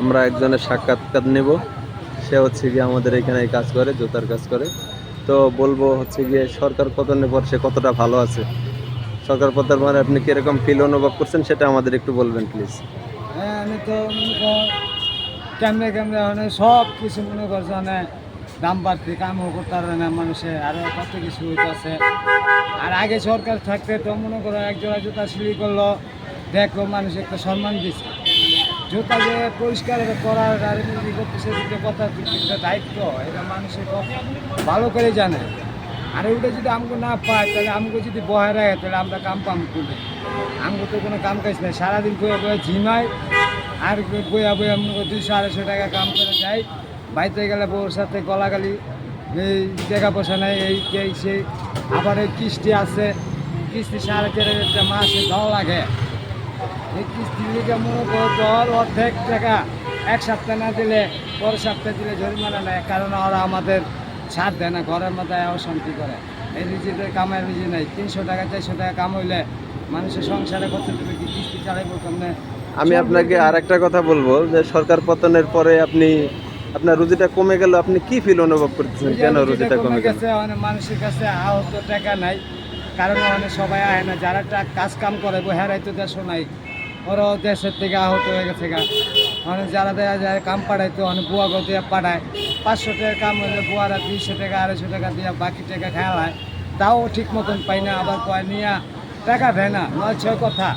আমরা একজনের সাক্ষাৎকার নেব। সে হচ্ছে গিয়ে আমাদের এখানে কাজ করে, জুতার কাজ করে। তো বলব হচ্ছে গিয়ে সরকার পতনের পর সে কতটা ভালো আছে। সরকার পতনের পরে আপনি কীরকম ফিল অনুভব করছেন সেটা আমাদের একটু বলবেন প্লিজ হ্যাঁ আমি তো মনে কেমনে কেমনে মানে সব কিছু মনে করছে মানে দাম বাড়তি কামও করতে পারবে না মানুষে আরও কত কিছু হইতেছে। আর আগে সরকার থাকতে তো মনে করো এক জোড়া জুতা সিঁড়ি করল দেখো মানুষ একটা সম্মান দিচ্ছে জুতা যে পরিষ্কার করার আর এমনি করতেছে দুটো কথা একটা দায়িত্ব? এটা মানুষের ভালো করে জানে। আর ওইটা যদি আমাকে না পায়, তাহলে আমাকে যদি বহায় রাখে, তাহলে আমরা কাম পাম করবে আমাকে তো কোনো কাম কাজ নেই। সারাদিন বয়ে বয়ে ঝিমাই আর বইয়া বইয়া করো দুইশো, আড়াইশো টাকা কাম করে যাই। বাইতে গেলে বউর সাথে গলাগালি, এই টাকা পয়সা নেই, এই এই সেই আবার এই কিস্তি আছে। কিস্তি সাড়ে চার মাসে দাও লাগে। কিস্তি মনে করো তোর অর্ধেক টাকা। এক সপ্তাহ না দিলে পরের সপ্তাহে দিলে জরিমানা নেয় কারণ ওরা আমাদের ছাড় দেয় না ঘরের মধ্যে অশান্তি করে। এই রিজিদের কামাই রিজি নেই তিনশো টাকা চারশো টাকা কাম হইলে মানুষের সংসারে করতে দেবে কি কিস্তি চালাইবো কেমনে? আমি আপনাকে আর একটা কথা বলব যে সরকার পতনের পরে আপনি আপনার রুজিটা কমে গেল আপনি কি ফিল অনুভব করতেছেন? কেন রুজিটা কমে গেছে? অনেক মানুষের কাছে আহত টাকা নাই। কারণ অনেক সবাই আয় না যারা কাজ কাম করে হেরাই তো দেশও নাই। ওরাও দেশের থেকে আহত হয়ে গেছে গা। অনেক যারা দেয়া যায় কাম পাঠাইতো অনেক বুয়া গতে পাঠায় পাঁচশো টাকা কাম হলে বুয়ারা দুইশো টাকা আড়াইশো টাকা দিয়ে বাকি টাকা খেয়ালায় তাও ঠিক মতন পাই না আবার কয় নিয়ে টাকা দেয় না নয় ছয় কথা।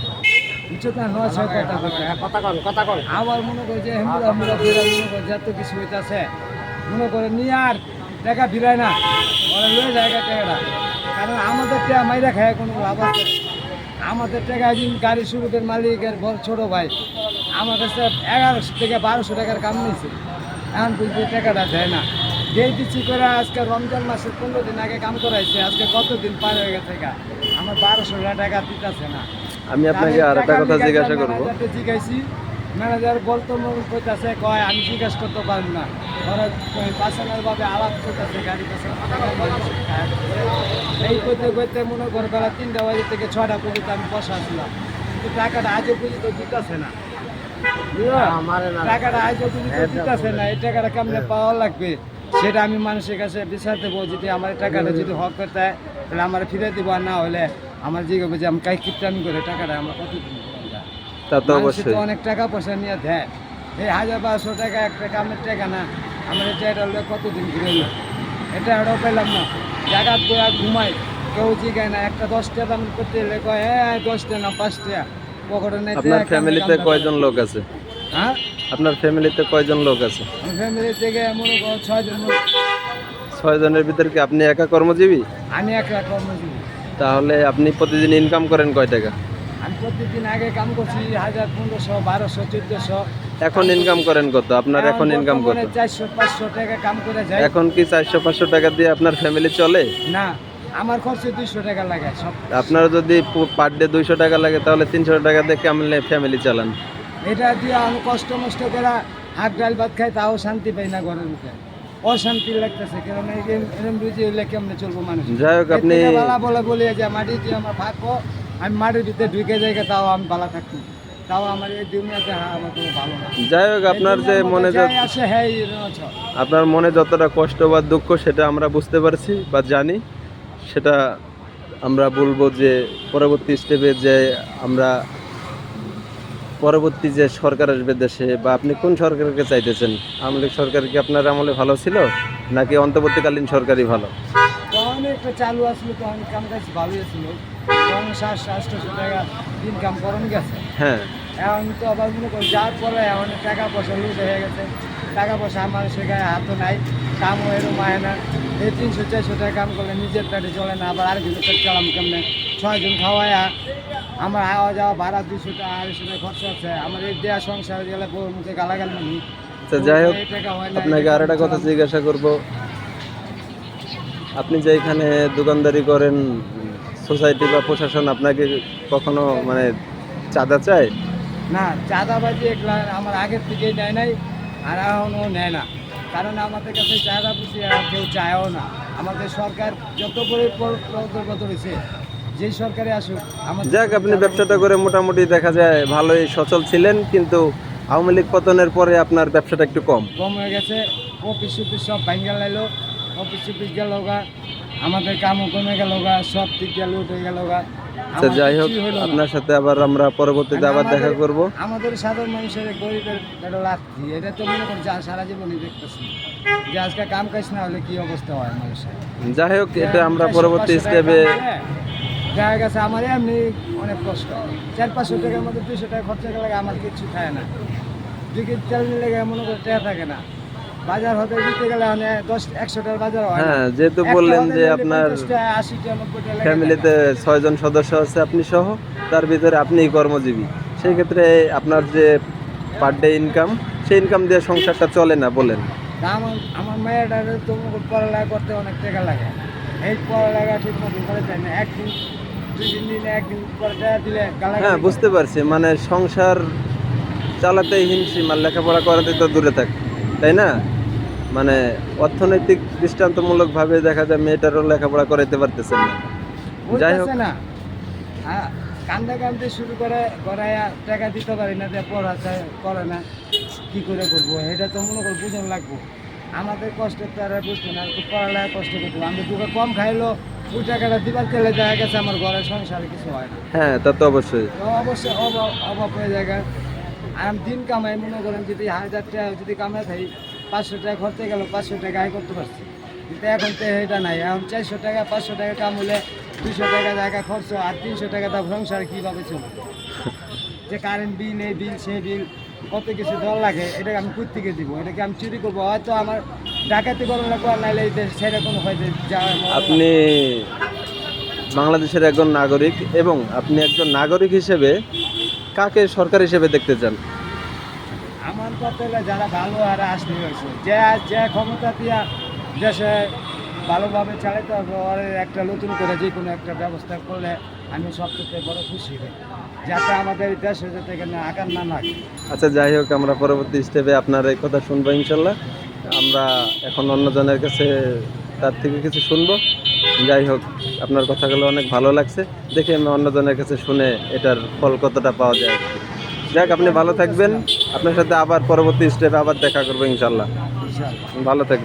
কন আবার মনে করে যে হেমুরা মুরা ফিরা মনে করে যত কিছু হইতাছে। মনে করে নিয়ে আর টাকা ফিরায় না। লয়ে যায় গা টাকাটা কারণ টাকা মাইরা খায় কোনো লাভ আছে? আমাদের টাকা একদিন গাড়ি শুরুদের মালিকের বড় ছোট ভাই আমার কাছে এগারোশো থেকে বারোশো টাকার কাম নিয়েছে। এখন পর্যন্ত টাকাটা দেয় না। যেই দিচ্ছি করে আজকে রমজান মাসের পনেরো দিন আগে কাম করাইছে আজকে কতদিন পার হয়ে গেছে গা? আমার বারোশো টাকা দিতেছে না। আমি আপনাকে আর একটা কথা জিজ্ঞাসা করব। জিজ্ঞাসি ম্যানেজার বলতো মনে কইতাছে কয় আমি জিজ্ঞাসা করতে পারব না। ওরা পার্সোনাল ভাবে আলাপ করতেছে গাড়ি পাশে এই করতে করতে মনে করে বেলা তিনটা বাজে থেকে ছটা পর্যন্ত আমি বসা ছিলাম কিন্তু টাকাটা আজও পর্যন্ত দিতেছে না। টাকাটা আজও পর্যন্ত দিতেছে না। এই টাকাটা কেমনে পাওয়া লাগবে? সেটা আমি মানুষের কাছে বিচার দেবো। যদি আমার টাকাটা যদি হক করতে হয় তাহলে আমার ফিরে দিব। আর না হলে আমার জিজ্ঞাসা যে আমি কাই কিপটামি করে টাকাটা আমরা কত দিন তা তো অবশ্যই। তো অনেক টাকা পয়সা নিয়ে দেয়। এই হাজার বারোশো টাকা একটা কামের টাকা না। আমার এটা কতদিন ঘুরে এটা এটাও পেলাম না। জায়গা গোয়া ঘুমাই। কেউ জিগায় না একটা দশটা দাম করতে এলে কয় হ্যাঁ দশটা না পাঁচটা পকেটে নেই আপনার ফ্যামিলিতে কয়জন লোক আছে? হ্যাঁ? আপনার ফ্যামিলিতে কয়জন লোক আছে? ফ্যামিলি থেকে মনে করো ছয়জন লোক। ছয় জনের ভিতরে কি আপনি একা কর্মজীবী? আমি একটা কর্মজীবী। তাহলে আপনি প্রতিদিন ইনকাম করেন কয় টাকা? প্রতিদিন আগে কাম করছি হাজার পনেরোশো বারোশো চোদ্দশো। এখন ইনকাম করেন কত? আপনার এখন ইনকাম কত? চারশো পাঁচশো টাকা কাম করে যায় এখন কি চারশো পাঁচশো টাকা দিয়ে আপনার ফ্যামিলি চলে? না আমার খরচে দুইশো টাকা লাগে সব। আপনার যদি পার ডে দুইশো টাকা লাগে তাহলে তিনশো টাকা দিয়ে কেমন ফ্যামিলি চালান। এটা দিয়ে আমি কষ্ট মষ্ট করে হাত ডাল ভাত খাই তাও শান্তি পাই না ঘরের ভিতরে। অশান্তি লাগতেছে কারণ এই যে এরম বুঝে হইলে কেমনে চলবো মানুষ? যাই হোক আপনি এর থেকে বলে যে মাটি দিয়ে আমার ভাগ্য আমি মাটির ভিতরে ঢুকে যাই তাও আমি বালা থাকি তাও আমার এই দুনিয়াতে আমার কোনো ভালো না। যাই হোক আপনার যে মনে আসে হ্যাঁ আপনার মনে যতটা কষ্ট বা দুঃখ সেটা আমরা বুঝতে পারছি বা জানি। সেটা আমরা বলব যে পরবর্তী স্টেপে যে আমরা পরবর্তী যে সরকার আসবে দেশে বা আপনি কোন সরকারকে চাইতেছেন? আওয়ামী লীগ সরকার কি আপনার আমলে ভালো ছিল? নাকি অন্তর্বর্তীকালীন সরকারই ভালো? একটা চালু আসলো তখন কাম কাজ ভালোই ছিল তখন সাত সাতশো টাকা ইনকাম করন গেছে। হ্যাঁ। এখন তো আবার মনে করি যার পরে এখন টাকা পয়সা লুট হয়ে গেছে। টাকা পয়সা আমার সে গায়ে হাতও নাই কামও এরম আয় না। এই তিনশো চারশো টাকা কাম করলে নিজের পেটে চলে না আবার আরেকজন পেট চালাম কেমনে? ছয়জন খাওয়ায় আমার আওয়া যাওয়া ভাড়া দুশো টাকা আড়াইশো টাকা খরচ আছে। আমার এই দেয়া সংসার গেলে বউর মুখে গালাগাল মানি আচ্ছা যাই হোক হয় আপনাকে আর একটা কথা জিজ্ঞাসা করব। আপনি যে এখানে দোকানদারি করেন সোসাইটি বা প্রশাসন আপনাকে কখনো মানে চাঁদা চায়? না চাঁদাবাজি এগুলা আমার আগের থেকেই নেয় নাই আর এখনও নেয় না। কারণ আমাদের কাছে চাঁদা পুষি কেউ চায়ও না। আমাদের সরকার যত করে প্রকল্প রয়েছে যেই সরকারে আসুক আমাদের যাক আপনি ব্যবসাটা করে মোটামুটি দেখা যায় ভালোই সচল ছিলেন কিন্তু আওয়ামী লীগ পতনের পরে আপনার ব্যবসাটা একটু কম। কম হয়ে গেছে অফিস অফিস সব ভাঙ্গা লাইলো অফিস অফিস গেল গা আমাদের কামও কমে গেল গা সব দিক গেল উঠে গেল গা। আচ্ছা যাই হোক। আপনার সাথে আবার আমরা পরবর্তীতে আবার দেখা করব। আমাদের সাধারণ মানুষের গরিবের একটা লাথি এটা তো মনে করি যা সারা জীবনই দেখতেছি। যে আজকে কাম কাজ না হলে কি অবস্থা হয় মানুষের? যাই হোক এটা আমরা পরবর্তী স্টেপে কামালে দেখা গেছে আমার এমনি অনেক কষ্ট। চার পাঁচশো টাকার মধ্যে দুশো টাকা খরচা গেলে আমার কিছু খায় না। দুই কেজি চাল নিলে মনে করে টাকা থাকে না। বাজার হতে দিতে গেলে মানে দশ একশো টাকার বাজার হয়। হ্যাঁ যেহেতু বললেন যে আপনার 50 টাকা, 80 টাকা, 90 টাকা লেগে ফ্যামিলিতে ছয়জন সদস্য আছে আপনি সহ তার ভিতরে আপনিই কর্মজীবী। সেই ক্ষেত্রে আপনার যে পার ডে ইনকাম সেই ইনকাম দিয়ে সংসারটা চলে না বলেন। আমার আমার মেয়েটার তো পড়ালেখা করতে অনেক টাকা লাগে। এই পড়ালেখা ঠিক মতো করে যায় না। একদিন দুই দিন একদিন পরে দিলে হ্যাঁ বুঝতে পারছি। মানে সংসার চালাতে হিমশিম আর লেখাপড়া করাতে তো দূরে থাক। তাই না? মানে অর্থনৈতিক দৃষ্টান্তমূলকভাবে দেখা যায় মেয়েটারও লেখাপড়া করাইতে পারতেছেন না। যাই হোক। না। হ্যাঁ, কান্দে কান্দে শুরু করে গড়াইয়া টাকা দিতে পারি না যে পড়াতে করে না কি করে করব? এটা তো মনে করি বুঝন লাগবো। আমাদের কষ্ট তো আর বুঝতো না একটু পড়ালেখা কষ্ট করব। আমি দুটো কম খাইলো ওই টাকাটা দিবার তেলে দেখা গেছে আমার ঘরের সংসারে কিছু হয় না। হ্যাঁ তা তো অবশ্যই। অবশ্যই অভাব অভাব হয়ে যায় আর আমি দিন কামাই মনে করেন যদি হাজার টাকা যদি কামাই থাকি পাঁচশো টাকা খরচে গেল, পাঁচশো টাকা আয় করতে পারছি। কিন্তু এখন তো এটা নাই, এখন চারশো টাকা, পাঁচশো টাকা কামলে দুশো টাকা জায়গা খরচ, আর তিনশো টাকা তার সংসার কীভাবে চলবে? যে কারেন্ট বিল এই বিল সেই বিল কত কিছু দর লাগে, এটাকে আমি কোথেকে দিব? এটাকে আমি চুরি করব, হয়তো আমার ডাকাতি করার লাগবো আর নাইলে এই দেশ সেরকম হয়তো আপনি বাংলাদেশের একজন নাগরিক এবং আপনি একজন নাগরিক হিসেবে কাকে সরকার হিসেবে দেখতে চান? কথা যারা ভালো আর আসতে হয়েছে। যে যে ক্ষমতা দিয়া দেশে ভালোভাবে চালাতে হবে একটা নতুন করে যে কোনো একটা ব্যবস্থা করলে আমি সবথেকে বড় খুশি হই। যাতে আমাদের দেশে যাতে এখানে আকার না লাগে। আচ্ছা যাই হোক, আমরা পরবর্তী স্টেপে আপনার এই কথা শুনব ইনশাল্লাহ। আমরা এখন অন্যজনের কাছে, তার থেকে কিছু শুনব। যাই হোক, আপনার কথাগুলো অনেক ভালো লাগছে। দেখে আমি অন্যজনের কাছে শুনে এটার ফল কতটা পাওয়া যায়। যাক, আপনি ভালো থাকবেন। আপনার সাথে আবার পরবর্তী স্টেপে আবার দেখা করব ইনশাল্লাহ ভালো থাকবেন।